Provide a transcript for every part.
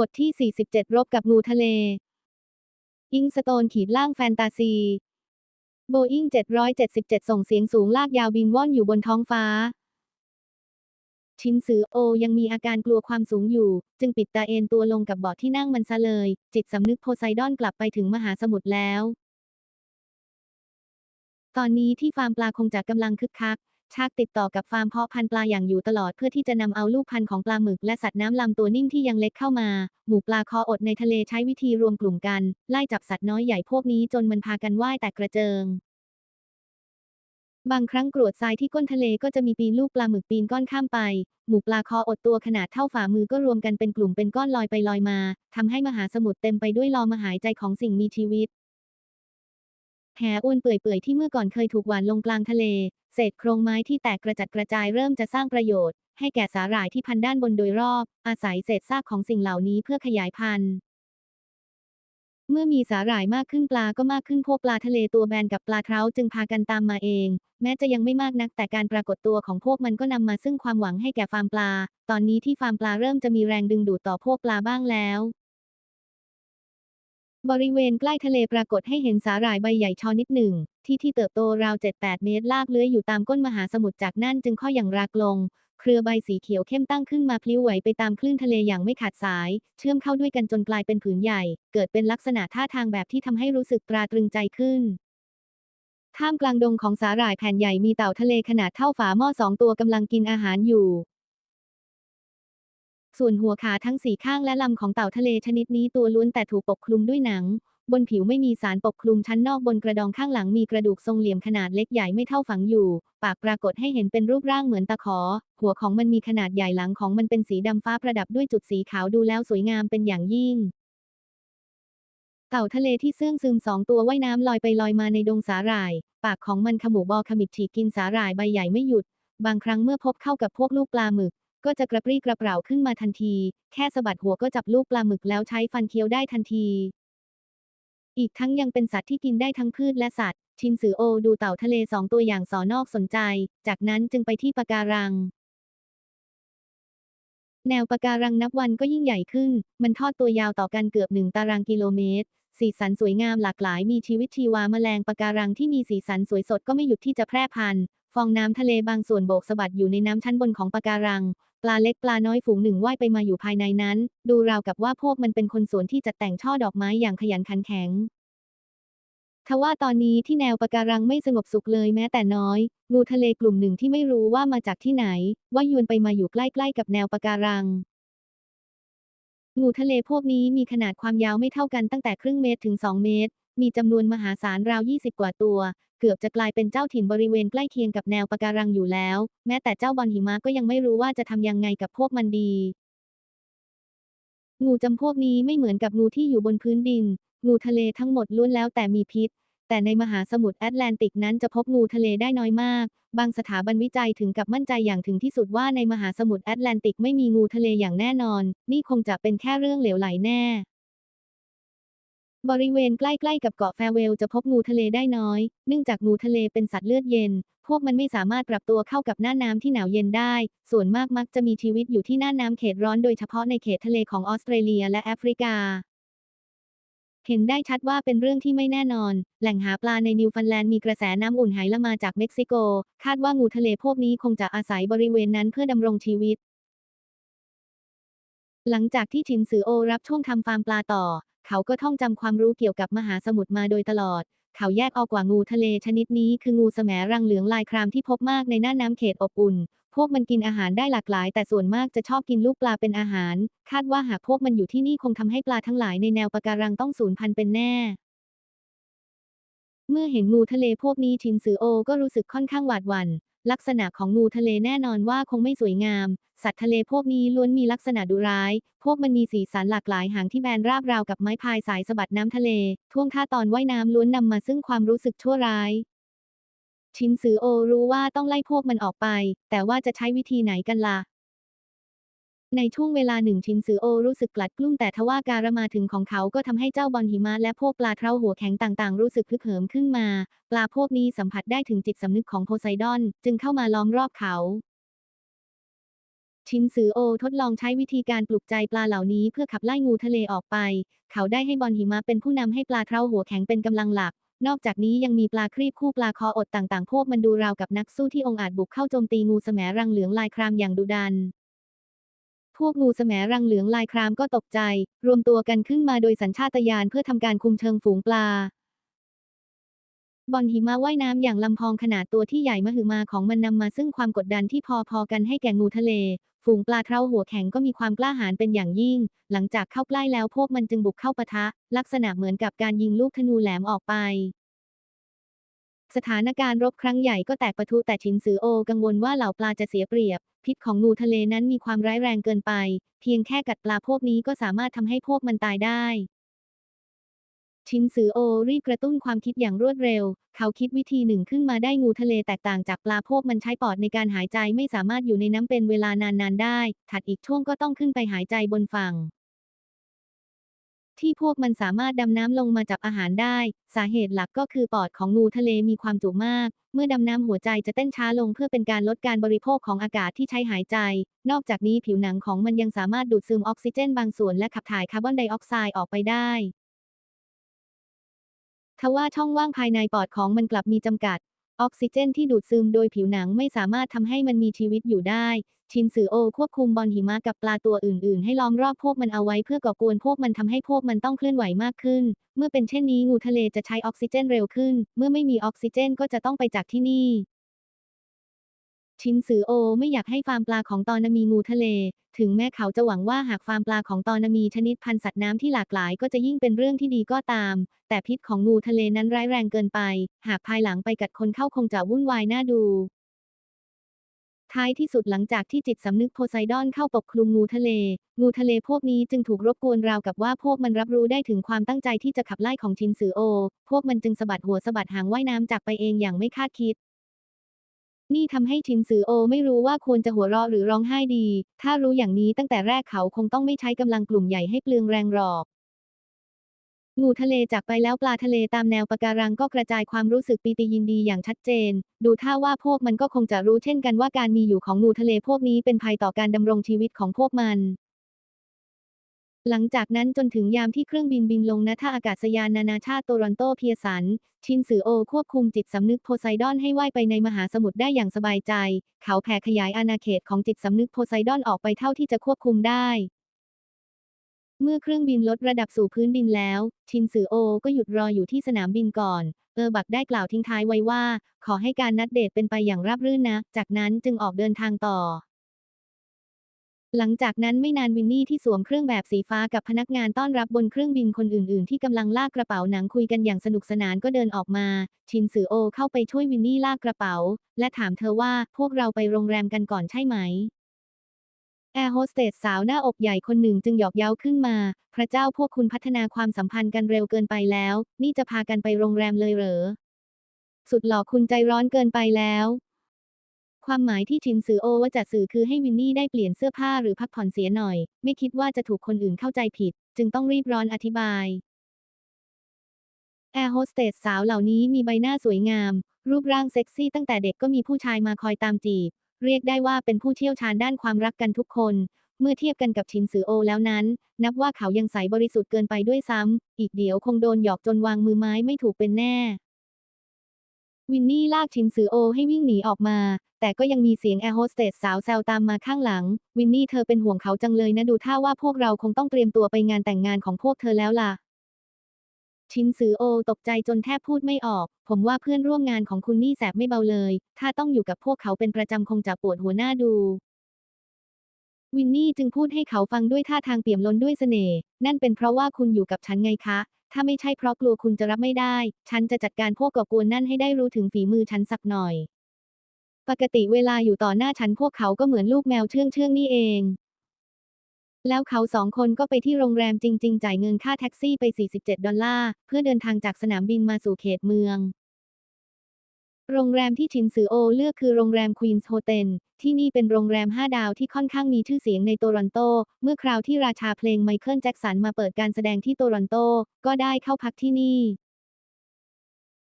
บทที่ 47 รบกับงูทะเล อิงสโตนขีดล่างแฟนตาซีโบอิง777 ส่งเสียงสูงลากยาวบินว่อนอยู่บนท้องฟ้า ชินซือโอยังมีอาการกลัวความสูงอยู่ จึงปิดตาเอนตัวลงกับเบาะที่นั่งมันซะเลย จิตสำนึกโพไซดอนกลับไปถึงมหาสมุทรแล้ว ตอนนี้ที่ฟาร์มปลาคงจะกำลังคึกคัก ชากติดต่อกับฟาร์มเพาะพันธุ์ปลาอย่างอยู่ตลอดเพื่อที่จะนำเอาลูกพันธุ์ของปลาหมึกและสัตว์น้ำลำตัวนิ่มที่ยังเล็กเข้ามา หมู่ปลาคออดในทะเลใช้วิธีรวมกลุ่มกัน ไล่จับสัตว์น้อยใหญ่พวกนี้จนมันพากันว่ายแตกกระเจิง บางครั้งกรวดทรายที่ก้นทะเลก็จะมีปีนลูกปลาหมึกปีนก้อนข้ามไป หมู่ปลาคออดตัวขนาดเท่าฝ่ามือก็รวมกันเป็นกลุ่มเป็นก้อนลอยไปลอยมาทำให้มหาสมุทรเต็มไปด้วยลอมหายใจของสิ่งมีชีวิต แหอ้วนเปื่อยๆที่เมื่อก่อนเคยถูกหวานลงกลางทะเล เศษโครงไม้ที่แตกกระจัดกระจายเริ่มจะสร้างประโยชน์ ให้แก่สาหร่ายที่พันด้านบนโดยรอบ อาศัยเศษซากของสิ่งเหล่านี้เพื่อขยายพันธุ์ เมื่อมีสาหร่ายมากขึ้นปลาก็มากขึ้นพวกปลาทะเลตัวแบนกับปลาเท้าจึงพากันตามมาเอง แม้จะยังไม่มากนักแต่การปรากฏตัวของพวกมันก็นำมาซึ่งความหวังให้แก่ฟาร์มปลา ตอนนี้ที่ฟาร์มปลาเริ่มจะมีแรงดึงดูดต่อพวกปลาบ้างแล้ว บริเวณใกล้ทะเลปรากฏให้เห็นสาหร่ายใบใหญ่ชอนิดหนึ่ง ที่ที่เติบโตราว 7-8 เมตรลากเลื้อยอยู่ตามก้นมหาสมุทรจากนั่นจึงค่อยอย่างรากลง เครือใบสีเขียวเข้มตั้งขึ้นมาพลิ้วไหวไปตามคลื่นทะเลอย่างไม่ขาดสาย เชื่อมเข้าด้วยกันจนกลายเป็นผืนใหญ่ เกิดเป็นลักษณะท่าทางแบบที่ทำให้รู้สึกตราตรึงใจขึ้นท่ามกลางดงของสาหร่ายแผ่นใหญ่มีเต่าทะเลขนาดเท่าฝาหม้อสองตัวกำลังกินอาหารอยู่ ส่วนหัวขาทั้งสี่ข้างและลำของเต่าทะเลชนิดนี้ตัวล้วนแต่ถูกปกคลุมด้วยหนัง บนผิวไม่มีสารปกคลุมชั้นนอกบนกระดองข้างหลังมีกระดูกทรงเหลี่ยมขนาดเล็กใหญ่ไม่เท่าฝังอยู่ ปากปรากฏให้เห็นเป็นรูปร่างเหมือนตะขอ หัวของมันมีขนาดใหญ่หลังของมันเป็นสีดำฟ้าประดับด้วยจุดสีขาวดูแล้วสวยงามเป็นอย่างยิ่งเต่าทะเลที่เสื่องซึมสองตัวว่ายน้ำลอยไปลอยมาในดงสาหร่าย ปากของมันขมูบอขมิบฉีกกินสาหร่ายใบใหญ่ไม่หยุด บางครั้งเมื่อพบเข้ากับพวกลูกปลาหมึก ก็จะกระปรี้กระเปร่าขึ้นมาทันที แค่สะบัดหัวก็จับลูกปลาหมึกแล้วใช้ฟันเคี้ยวได้ทันที อีกทั้งยังเป็นสัตว์ที่กินได้ทั้งพืชและสัตว์ ชินสือโอดูเต่าทะเลสองตัวอย่างสอนอกสนใจ จากนั้นจึงไปที่ปะการัง แนวปะการังนับวันก็ยิ่งใหญ่ขึ้น มันทอดตัวยาวต่อกันเกือบหนึ่งตารางกิโลเมตร สีสันสวยงามหลากหลาย มีชีวิตชีวาแมลงปะการังที่มีสีสันสวยสดก็ไม่หยุดที่จะแพร่พันธุ์ ฟองน้ำทะเลบางส่วนโบกสะบัดอยู่ในน้ำชั้นบนของปะการัง ปลาเล็กปลาน้อยฝูงหนึ่งว่ายไปมาอยู่ภายในนั้น ดูราวกับว่าพวกมันเป็นคนสวนที่จัดแต่งช่อดอกไม้อย่างขยันขันแข็งทว่าตอนนี้ที่แนวปะการังไม่สงบสุขเลยแม้แต่น้อย งูทะเลกลุ่มหนึ่งที่ไม่รู้ว่ามาจากที่ไหน ว่ายวนไปมาอยู่ใกล้ๆกับแนวปะการัง งูทะเลพวกนี้มีขนาดความยาวไม่เท่ากันตั้งแต่ครึ่งเมตรถึง 2 เมตร มีจำนวนมหาศาลราว 20 กว่าตัว เกือบจะกลายเป็นเจ้าถิ่นบริเวณใกล้เคียงกับแนวปะการังอยู่แล้ว แม้แต่เจ้าบอลหิมะก็ยังไม่รู้ว่าจะทำยังไงกับพวกมันดี งูจำพวกนี้ไม่เหมือนกับงูที่อยู่บนพื้นดิน งูทะเลทั้งหมดล้วนแล้วแต่มีพิษ แต่ในมหาสมุทรแอตแลนติกนั้นจะพบงูทะเลได้น้อยมาก บางสถาบันวิจัยถึงกับมั่นใจอย่างถึงที่สุดว่าในมหาสมุทรแอตแลนติกไม่มีงูทะเลอย่างแน่นอน นี่คงจะเป็นแค่เรื่องเหลวไหลแน่ บริเวณใกล้ๆกับเกาะแฟเวลจะพบงูทะเลได้น้อย เนื่องจากงูทะเลเป็นสัตว์เลือดเย็น พวกมันไม่สามารถปรับตัวเข้ากับหน้าน้ำที่หนาวเย็นได้ ส่วนมากมักจะมีชีวิตอยู่ที่หน้าน้ำเขตร้อนโดยเฉพาะในเขตทะเลของออสเตรเลียและแอฟริกา เห็นได้ชัดว่าเป็นเรื่องที่ไม่แน่นอน แหล่งหาปลาในนิวฟันแลนด์มีกระแสน้ำอุ่นไหลมาจากเม็กซิโก คาดว่างูทะเลพวกนี้คงจะอาศัยบริเวณนั้นเพื่อดำรงชีวิตหลังจากที่ชินซือโอรับช่วงทำฟาร์มปลาต่อ เขาก็ท่องจำความรู้เกี่ยวกับมหาสมุทรมาโดยตลอด เขาแยกออกกว่างูทะเลชนิดนี้คืองูแสมรังเหลืองลายครามที่พบมากในหน้าน้ำเขตอบอุ่น พวกมันกินอาหารได้หลากหลาย แต่ส่วนมากจะชอบกินลูกปลาเป็นอาหาร คาดว่าหากพวกมันอยู่ที่นี่คงทำให้ปลาทั้งหลายในแนวปะการังต้องสูญพันธุ์เป็นแน่ เมื่อเห็นงูทะเลพวกนี้ชินซือโอก็รู้สึกค่อนข้างหวาดหวั่น ลักษณะของงูทะเลแน่นอนว่าคงไม่สวยงาม สัตว์ทะเลพวกนี้ล้วนมีลักษณะดุร้าย พวกมันมีสีสันหลากหลายหางที่แบนราบราวกับไม้พายสายสะบัดน้ำทะเล ท่วงท่าตอนว่ายน้ำล้วนนำมาซึ่งความรู้สึกชั่วร้ายชินซือโอรู้ว่าต้องไล่พวกมันออกไป แต่ว่าจะใช้วิธีไหนกันล่ะ ในช่วงเวลาหนึ่งชินซือโอรู้สึกกลัดกลุ้มแต่ทว่าการมาถึงของเขาก็ทำให้เจ้าบอลหิมะและพวกปลาเท้าหัวแข็งต่างๆ รู้สึกฮึกเหิมขึ้นมา ปลาพวกนี้สัมผัสได้ถึงจิตสำนึกของโพไซดอน จึงเข้ามาล้อมรอบเขา ชินซือโอทดลองใช้วิธีการปลุกใจปลาเหล่านี้เพื่อขับไล่งูทะเลออกไป เขาได้ให้บอลหิมะเป็นผู้นำให้ปลาเท้าหัวแข็งเป็นกำลังหลักนอกจากนี้ยังมีปลาครีบคู่ปลาคออดต่างๆ พวกมันดูราวกับนักสู้ที่องอาจบุกเข้าโจมตีงูแสมรังเหลืองลายครามอย่างดุดัน พวกงูแสมรังเหลืองลายครามก็ตกใจ รวมตัวกันขึ้นมาโดยสัญชาตญาณเพื่อทำการคุมเชิงฝูงปลาบอลหิมะว่ายน้ำอย่างลำพองขนาดตัวที่ใหญ่มหึมาของมันนำมาซึ่งความกดดันที่พอๆกันให้แก่งูทะเล ฝูงปลาเท้าหัวแข็งก็มีความกล้าหาญเป็นอย่างยิ่ง หลังจากเข้าใกล้แล้วพวกมันจึงบุกเข้าปะทะ ลักษณะเหมือนกับการยิงลูกธนูแหลมออกไป สถานการณ์รบครั้งใหญ่ก็แตกปะทุแต่ชินซือโอกังวลว่าเหล่าปลาจะเสียเปรียบ พิษของงูทะเลนั้นมีความร้ายแรงเกินไป เพียงแค่กัดปลาพวกนี้ก็สามารถทำให้พวกมันตายได้ ชินซือโอรีบกระตุ้นความคิดอย่างรวดเร็ว เขาคิดวิธีหนึ่งขึ้นมาได้งูทะเลแตกต่างจากปลาพวกมันใช้ปอดในการหายใจไม่สามารถอยู่ในน้ำเป็นเวลานานๆได้ ถัดอีกช่วงก็ต้องขึ้นไปหายใจบนฝั่ง ที่พวกมันสามารถดำน้ำลงมาจับอาหารได้ สาเหตุหลักก็คือปอดของงูทะเลมีความจุมาก เมื่อดำน้ำหัวใจจะเต้นช้าลงเพื่อเป็นการลดการบริโภคของอากาศที่ใช้หายใจ นอกจากนี้ผิวหนังของมันยังสามารถดูดซึมออกซิเจนบางส่วนและขับถ่ายคาร์บอนไดออกไซด์ออกไปได้ทว่าช่องว่างภายในปอดของมันกลับมีจำกัด ออกซิเจนที่ดูดซึมโดยผิวหนังไม่สามารถทำให้มันมีชีวิตอยู่ได้ ชินซือโอควบคุมบอลหิมะกับปลาตัวอื่น ๆ ให้ล้อมรอบพวกมันเอาไว้เพื่อก่อกวนพวกมันทำให้พวกมันต้องเคลื่อนไหวมากขึ้น เมื่อเป็นเช่นนี้งูทะเลจะใช้ออกซิเจนเร็วขึ้น เมื่อไม่มีออกซิเจนก็จะต้องไปจากที่นี่ ชินซือโอไม่อยากให้ฟาร์มปลาของตอนนามีงูทะเล ถึงแม้เขาจะหวังว่าหากฟาร์มปลาของตอนนามีชนิดพันธุ์สัตว์น้ำที่หลากหลายก็จะยิ่งเป็นเรื่องที่ดีก็ตาม แต่พิษของงูทะเลนั้นร้ายแรงเกินไป หากภายหลังไปกัดคนเข้าคงจะวุ่นวายน่าดู ท้ายที่สุดหลังจากที่จิตสำนึกโพไซดอนเข้าปกคลุมงูทะเล งูทะเลพวกนี้จึงถูกรบกวนราวกับว่าพวกมันรับรู้ได้ถึงความตั้งใจที่จะขับไล่ของชินซือโอ พวกมันจึงสะบัดหัวสะบัดหางว่ายน้ำจากไปเองอย่างไม่คาดคิด นี่ทำให้ชินซือโอไม่รู้ว่าควรจะหัวเราะหรือร้องไห้ดี ถ้ารู้อย่างนี้ตั้งแต่แรกเขาคงต้องไม่ใช้กำลังกลุ่มใหญ่ให้เปลืองแรงหรอก งูทะเลจากไปแล้วปลาทะเลตามแนวปะการังก็กระจายความรู้สึกปีติยินดีอย่างชัดเจน ดูท่าว่าพวกมันก็คงจะรู้เช่นกันว่าการมีอยู่ของงูทะเลพวกนี้เป็นภัยต่อการดำรงชีวิตของพวกมัน หลังจากนั้นจนถึงยามที่เครื่องบินบินลงณท่าอากาศยานนานาชาติโตรอนโตเพียสัน ชินซือโอควบคุมจิตสำนึกโพไซดอนให้ว่ายไปในมหาสมุทรได้อย่างสบายใจ เขาแผ่ขยายอาณาเขตของจิตสำนึกโพไซดอนออกไปเท่าที่จะควบคุมได้ เมื่อเครื่องบินลดระดับสู่พื้นดินแล้ว ชินซือโอก็หยุดรออยู่ที่สนามบินก่อน เออบักได้กล่าวทิ้งท้ายไว้ว่า ขอให้การนัดเดทเป็นไปอย่างราบรื่นนะ จากนั้นจึงออกเดินทางต่อ หลังจากนั้นไม่นานวินนี่ที่สวมเครื่องแบบสีฟ้ากับพนักงานต้อนรับบนเครื่องบินคนอื่น ๆ ที่กำลังลากกระเป๋าหนังคุยกันอย่างสนุกสนานก็เดินออกมา ชินซือโอเข้าไปช่วยวินนี่ลากกระเป๋า และถามเธอว่าพวกเราไปโรงแรมกันก่อนใช่ไหม แอร์โฮสเตสสาวหน้าอกใหญ่คนหนึ่งจึงหยอกเย้าขึ้นมา พระเจ้าพวกคุณพัฒนาความสัมพันธ์กันเร็วเกินไปแล้ว นี่จะพากันไปโรงแรมเลยเหรอ สุดหล่อคุณใจร้อนเกินไปแล้ว ความหมายที่ชินซือโอว่าจะสื่อคือให้วินนี่ได้เปลี่ยนเสื้อผ้าหรือพักผ่อนเสียหน่อย ไม่คิดว่าจะถูกคนอื่นเข้าใจผิด จึงต้องรีบร้อนอธิบาย แอร์โฮสเตสสาวเหล่านี้มีใบหน้าสวยงาม รูปร่างเซ็กซี่ตั้งแต่เด็กก็มีผู้ชายมาคอยตามจีบ เรียกได้ว่าเป็นผู้เชี่ยวชาญด้านความรักกันทุกคน เมื่อเทียบกันกับชินซือโอแล้วนั้น นับว่าเขายังใสบริสุทธิ์เกินไปด้วยซ้ำ อีกเดี๋ยวคงโดนหยอกจนวางมือไม้ไม่ถูกเป็นแน่ วินนี่ลากชินซือโอให้วิ่งหนีออกมา แต่ก็ยังมีเสียงแอร์โฮสเตสสาวแซวตามมาข้างหลัง วินนี่เธอเป็นห่วงเขาจังเลยนะดูท่าว่าพวกเราคงต้องเตรียมตัวไปงานแต่งงานของพวกเธอแล้วล่ะ ชินซือโอตกใจจนแทบพูดไม่ออก ผมว่าเพื่อนร่วมงานของคุณนี่แสบไม่เบาเลย ถ้าต้องอยู่กับพวกเขาเป็นประจำคงจะปวดหัวหน้าดู วินนี่จึงพูดให้เขาฟังด้วยท่าทางเปี่ยมล้นด้วยเสน่ห์ นั่นเป็นเพราะว่าคุณอยู่กับฉันไงคะ ถ้าไม่ใช่เพราะกลัวคุณจะรับไม่ได้ ฉันจะจัดการพวกก่อกวนนั่นให้ได้รู้ถึงฝีมือฉันสักหน่อย ปกติเวลาอยู่ต่อหน้าฉันพวกเขาก็เหมือนลูกแมวเชื่องเชื่องนี่เอง แล้วเขาสองคนก็ไปที่โรงแรมจริง ๆ จ่ายเงินค่าแท็กซี่ไป 47 ดอลลาร์ เพื่อเดินทางจากสนามบินมาสู่เขตเมือง โรงแรมที่ชินซือโอเลือกคือโรงแรมควีนส์โฮเทลที่นี่เป็นโรงแรม 5 ดาวที่ค่อนข้างมีชื่อเสียงในโตรอนโต เมื่อคราวที่ราชาเพลงไมเคิลแจ็กสันมาเปิดการแสดงที่โตรอนโต ก็ได้เข้าพักที่นี่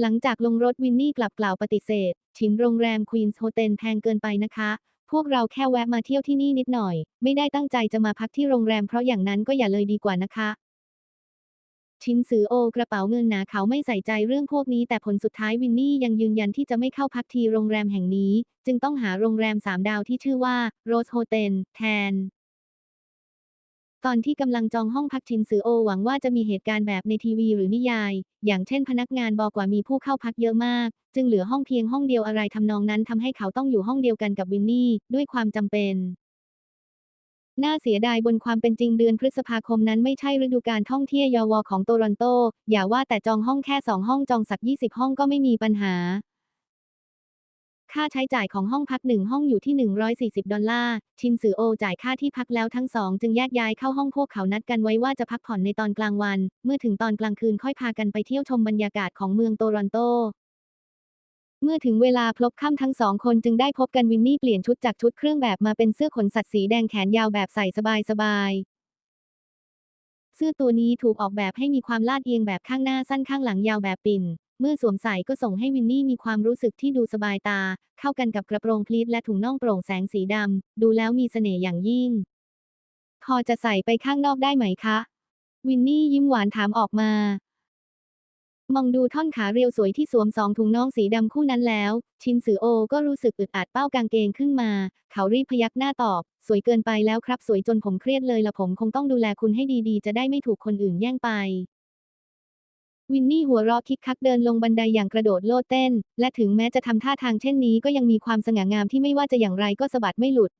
หลังจากลงรถวินนี่กลับกล่าวปฏิเสธ ชินโรงแรมควีนส์โฮเทลแพงเกินไปนะคะ พวกเราแค่แวะมาเที่ยวที่นี่นิดหน่อย ไม่ได้ตั้งใจจะมาพักที่โรงแรมเพราะอย่างนั้นก็อย่าเลยดีกว่านะคะ ชินซือโอกระเป๋าเงินหนาเขาไม่ใส่ใจเรื่องพวกนี้ แต่ผลสุดท้ายวินนี่ยังยืนยันที่จะไม่เข้าพักที่โรงแรมแห่งนี้ จึงต้องหาโรงแรมสามดาวที่ชื่อว่าโรสโฮเทลแทน ตอนที่กำลังจองห้องพักชินซือโอหวังว่าจะมีเหตุการณ์แบบในทีวีหรือนิยาย อย่างเช่นพนักงานบอกว่ามีผู้เข้าพักเยอะมาก จึงเหลือห้องเพียงห้องเดียวอะไรทำนองนั้นทำให้เขาต้องอยู่ห้องเดียวกันกับวินนี่ ด้วยความจำเป็นน่าเสียดายบนความเป็นจริงเดือนพฤษภาคมนั้นไม่ใช่ฤดูการท่องเที่ยวยอของโตรอนโต อย่าว่าแต่จองห้องแค่สองห้องจองสัก 20 ห้องก็ไม่มีปัญหา ค่าใช้จ่ายของห้องพักหนึ่งห้องอยู่ที่ 140 ดอลลาร์ ชินซือโอจ่ายค่าที่พักแล้วทั้งสองจึงแยกย้ายเข้าห้องพวกเขานัดกันไว้ว่าจะพักผ่อนในตอนกลางวัน เมื่อถึงตอนกลางคืนค่อยพากันไปเที่ยวชมบรรยากาศของเมืองโตรอนโตเมื่อถึงเวลาพลบค่ำทั้งสองคนจึงได้พบกันวินนี่เปลี่ยนชุดจากชุดเครื่องแบบมาเป็นเสื้อขนสัตว์สีแดงแขนยาวแบบใส่สบายๆ เสื้อตัวนี้ถูกออกแบบให้มีความลาดเอียงแบบข้างหน้าสั้นข้างหลังยาวแบบปิ่น เมื่อสวมใส่ก็ส่งให้วินนี่มีความรู้สึกที่ดูสบายตา เข้ากันกับกระโปรงพลีทและถุงน่องโปร่งแสงสีดำ ดูแล้วมีเสน่ห์อย่างยิ่ง พอจะใส่ไปข้างนอกได้ไหมคะ วินนี่ยิ้มหวานถามออกมา มองดูท่อนขาเรียวสวยที่สวมสองถุงน่องสีดำคู่นั้นแล้ว ชินซือโอก็รู้สึกอึดอัดเป้ากางเกงขึ้นมา เขารีบพยักหน้าตอบ สวยเกินไปแล้วครับ สวยจนผมเครียดเลยละผมคงต้องดูแลคุณให้ดีๆ จะได้ไม่ถูกคนอื่นแย่งไป วินนี่หัวเราะคิกคักเดินลงบันไดอย่างกระโดดโลดเต้น และถึงแม้จะทำท่าทางเช่นนี้ก็ยังมีความสง่างามที่ไม่ว่าจะอย่างไรก็สะบัดไม่หลุด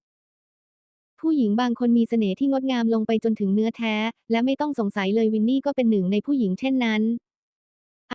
ผู้หญิงบางคนมีเสน่ห์ที่งดงามลงไปจนถึงเนื้อแท้ และไม่ต้องสงสัยเลยวินนี่ก็เป็นหนึ่งในผู้หญิงเช่นนั้น